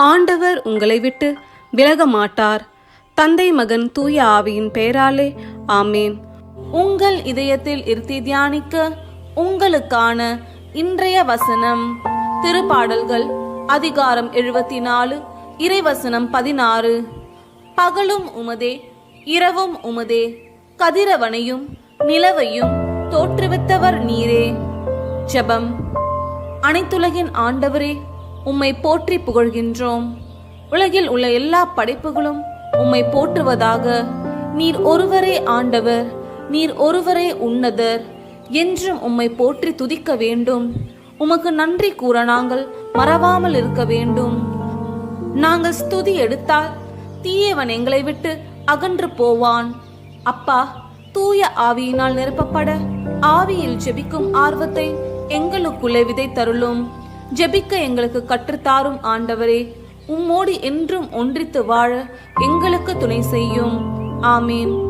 ஆண்டவர் உங்களை விட்டு விலக மாட்டார் தந்தை மகன் தூய ஆவியின் பெயராலே ஆமேன். உங்கள் இதயத்தில் இருத்தி தியானிக்க உங்களுக்கான இன்றைய வசனம் திருப்பாடல்கள் அதிகாரம் எழுபத்தி நாலு இறைவசனம் பதினாறு. பகலும் உமதே இரவும் உமதே கதிரவனையும் நிலவையும் தோற்றுவித்தவர் நீரே. ஜெபம். அனைத்துலகின் ஆண்டவரே உம்மை போற்றி புகழ்கின்றோம். உலகில் உள்ள எல்லா படைப்புகளும் உம்மை போற்றுவதாக. நீர் ஒருவரே ஆண்டவர் நீர் ஒருவரே உன்னதர். என்றும் உம்மை போற்றி துதிக்க வேண்டும். உமக்கு நன்றி கூற நாங்கள் மறவாமல் இருக்க வேண்டும். நாங்கள் ஸ்துதி எடுத்தால் தீயவன் எங்களை விட்டு அகன்று போவான். அப்பா தூய ஆவியினால் நிரப்பப்பட ஆவியில் ஜெபிக்கும் ஆர்வத்தை எங்களுக்குள்ளே விதை தருளும் ஜெபிக்க எங்களுக்கு கற்றுத்தாரும் ஆண்டவரே. உம்மோடு என்றும் ஒன்றித்து வாழ எங்களுக்கு துணை செய்யும். ஆமீன்.